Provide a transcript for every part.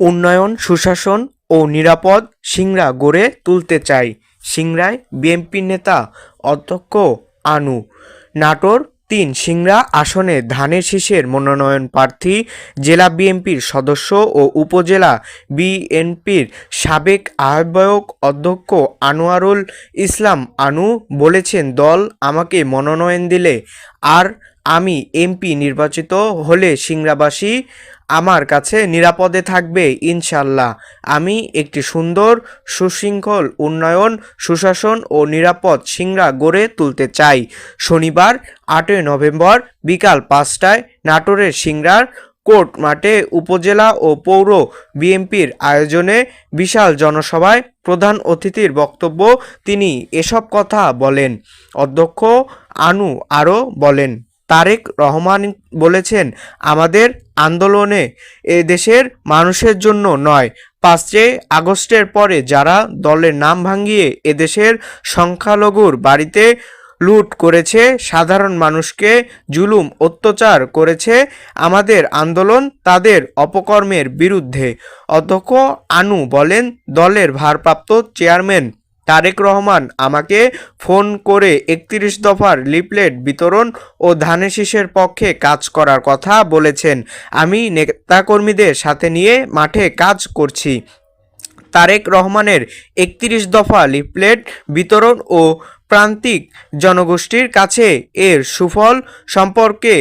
উন্নয়ন, সুশাসন ও নিরাপদ সিংড়া গড়ে তুলতে চাই, সিংড়ায় বিএনপি নেতা অধ্যক্ষ আনু। নাটোর তিন সিংড়া আসনে ধানের শীষের মনোনয়ন প্রার্থী, জেলা বিএনপির সদস্য ও উপজেলা বিএনপির সাবেক আহ্বায়ক অধ্যক্ষ আনোয়ারুল ইসলাম আনু বলেছেন, দল আমাকে মনোনয়ন দিলে আর আমি এমপি নির্বাচিত হলে সিংড়াবাসী আমার কাছে নিরাপদে থাকবে ইনশাল্লাহ আমি একটি সুন্দর, সুশৃঙ্খল উন্নয়ন, সুশাসন ও নিরাপদ সিংড়া গড়ে তুলতে চাই। শনিবার, আটই নভেম্বর, বিকাল পাঁচটায় নাটোরের সিংড়ার কোর্ট মাঠে উপজেলা ও পৌর বিএনপির আয়োজনে বিশাল জনসভায় প্রধান অতিথির বক্তব্য তিনি এসব কথা বলেন। অধ্যক্ষ আনু আরও বলেন, তারেক রহমান বলেছেন, আমাদের আন্দোলনে এ দেশের মানুষের জন্য নয়, পাঁচই আগস্টের পরে যারা দলের নাম ভাঙিয়ে এদেশের সংখ্যালঘুর বাড়িতে লুট করেছে, সাধারণ মানুষকে জুলুম, অত্যাচার করেছে, আমাদের আন্দোলন তাদের অপকর্মের বিরুদ্ধে। অধ্যক্ষ আনু বলেন, দলের ভারপ্রাপ্ত চেয়ারম্যান তারেক রহমান আমাকে ফোন করে একত্রিশ দফার লিফলেট বিতরণ ও ধানের শীষের পক্ষে কাজ করার কথা বলেছেন। আমি নেতাকর্মীদের সাথে নিয়ে মাঠে কাজ করছি। তারেক রহমানের একত্রিশ দফা লিফলেট বিতরণ ও প্রান্তিক জনগোষ্ঠীর কাছে এর সুফল সম্পর্কে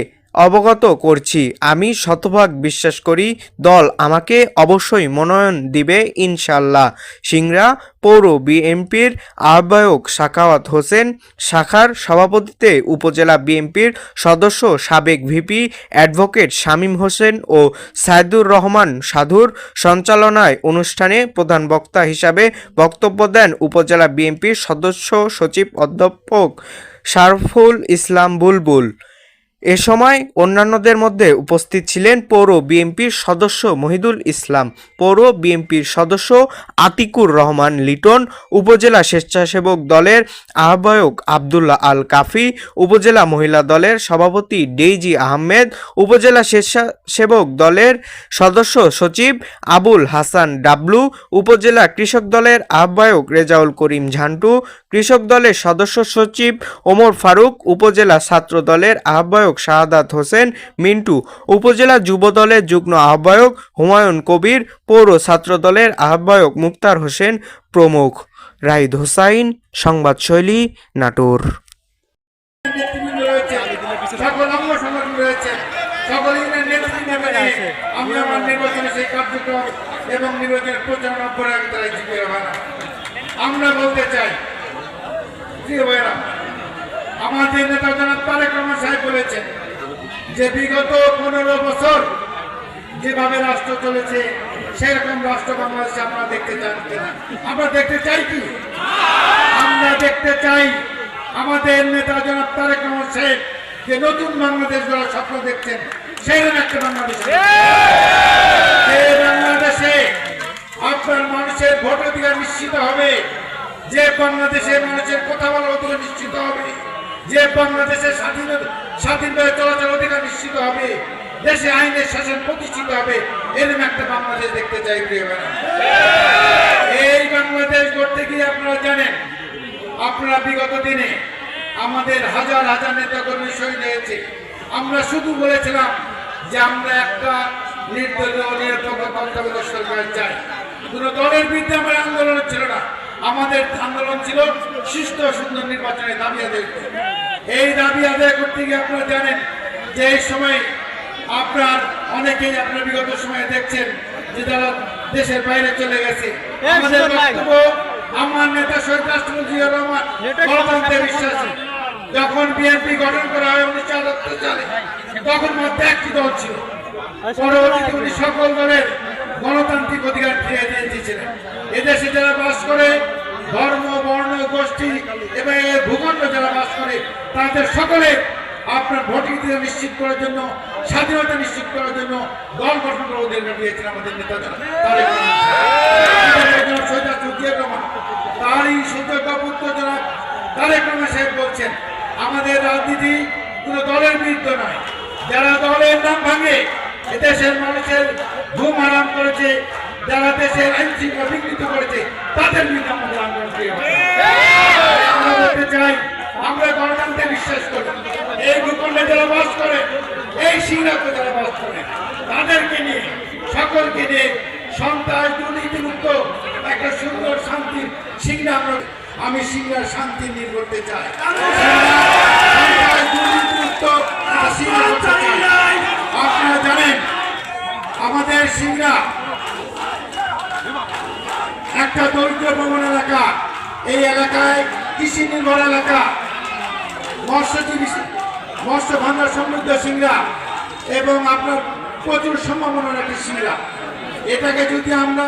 অবগত করছি। আমি শতভাগ বিশ্বাস করি, দল আমাকে অবশ্যই মনোনয়ন দিবে ইনশাল্লাহ সিংড়া পৌর বিএনপির আহ্বায়ক সাখাওয়াত হোসেন, শাখার সভাপতিত্বে উপজেলা বিএনপির সদস্য সাবেক ভিপি অ্যাডভোকেট শামীম হোসেন ও সাইদুর রহমান সাধুর সঞ্চালনায় অনুষ্ঠানে প্রধান বক্তা হিসাবে বক্তব্য দেন উপজেলা বিএনপির সদস্য সচিব অধ্যাপক শারফুল ইসলাম বুলবুল। এ সময় অন্যান্যদের মধ্যে উপস্থিত ছিলেন পৌর বিএনপির সদস্য মহিদুল ইসলাম, পৌর বিএনপির সদস্য আতিকুর রহমান লিটন, উপজেলা স্বেচ্ছাসেবক দলের আহ্বায়ক আবদুল্লাহ আল কাফি, উপজেলা মহিলা দলের সভাপতি ডেইজি আহমেদ, উপজেলা স্বেচ্ছাসেবক দলের সদস্য সচিব আবুল হাসান ডাবলু, উপজেলা কৃষক দলের আহ্বায়ক রেজাউল করিম ঝান্টু, কৃষক দলের সদস্য সচিব ওমর ফারুক, উপজেলা ছাত্র দলের আহ্বায়ক শাহাদাত হোসেন, মিন্টু উপজেলা যুব দলের যুগ্ম আহ্বায়ক হুমায়ুন কবির, পৌর ছাত্র দলের আহ্বায়ক মুক্তার হোসেন প্রমুখ। রাইদ হোসাইন সংবাদশৈলী নাটোর। আমার বলতে চাই আমাদের নেতা জনাব তারেক রহমান সাহেব বলেছেন যে বিগত পনেরো বছর যেভাবে রাষ্ট্র চলেছে, সেরকম রাষ্ট্র বাংলাদেশে আমরা দেখতে চাই কিনা আমরা দেখতে চাই কি? আমরা দেখতে চাই আমাদের নেতা জনাব তারেক রহমান সাহেব যে নতুন বাংলাদেশ যারা স্বপ্ন দেখছেন, সেরকম একটা বাংলাদেশ বাংলাদেশে আপনার মানুষের ভোটাধিকার নিশ্চিত হবে, যে বাংলাদেশে মানুষের কথা বলার অধিকার নিশ্চিত হবে। যে বাংলাদেশের স্বাধীনতা স্বাধীনভাবে চলাচল অধিকার নিশ্চিত হবে, দেশে আইনের শাসন প্রতিষ্ঠিত হবে, এরকম একটা বাংলাদেশ দেখতে চাই প্রিয় এই বাংলাদেশ গড়তে গিয়ে আপনারা জানেন, আপনারা বিগত দিনে আমাদের হাজার হাজার নেতা কর্মী শহীদ হয়েছে। আমরা শুধু বলেছিলাম যে আমরা একটা নির্দলীয় নিরপেক্ষ তত্ত্বাবধায়ক সরকার চাই। কোনো দলের বিরুদ্ধে আমার আন্দোলন ছিল না। আমাদের আন্দোলন ছিল সুস্থ সুন্দর নির্বাচনে দাবি আদায়। এই দাবি আদায় করতে গিয়ে আপনারা জানেন যে এই সময় আপনার অনেকেই আপনার বিগত সময়ে দেখছেন যে তারা দেশের বাইরে চলে গেছে। আমাদের বক্তব্য আমার নেতা শহীদ রাষ্ট্রপতি জিয়া রহমান গণতন্ত্রে বিশ্বাসী। যখন বিএনপি গঠন করা হয় উনিশশো আটাত্তর সালে তখন মাত্র একটি দল ছিল। পরবর্তীতে উনি সকল দলের গণতান্ত্রিক অধিকার ফিরিয়ে দিয়ে দিয়েছিলেন। এদেশে যারা বাস করে ধর্ম বর্ণ গোষ্ঠী এবং ভূখণ্ড যারা বাস করে তাদের সকলে আপনার ভোটাধিকার নিশ্চিত করার জন্য, স্বাধীনতা নিশ্চিত করার জন্য দল গঠন করে অধিকার দিয়েছেন আমাদের নেতা তারই সুযোগ্য পুত্র যারা তারেক রহমান সাহেব বলছেন, আমাদের রাজনীতি কোনো দলের বিরুদ্ধে নয়। যারা দলের নাম ভাঙে, এদেশের মানুষের ঘুম হারাম করেছে, যারা দেশের আইন শৃঙ্খলা করেছে, তাদের বিরুদ্ধে আমাদের আন্দোলন দিয়ে হবে। আমরা বলতে চাই আমরা গণতন্ত্রে বিশ্বাস করি এই ভূখণ্ডে যারা বাস করে সিংহাতে যারা তাদেরকে নিয়ে, সকলকে নিয়ে সন্ত্রাস, দুর্নীতিমুক্ত একটা সুন্দর শান্তির আমরা আমি সিংহার শান্তি নিয়ে করতে চাই। আপনারা জানেন, আমাদের সিংহা একটা দরিদ্র ভবন এলাকা। এই এলাকায় কৃষি নির্ভর এলাকা। মৎস্যজীবী মৎস্য ভান্ডার সমৃদ্ধ সিংড়া এবং আপনার প্রচুর সম্ভাবনা রাখি সিংড়া এটাকে যদি আমরা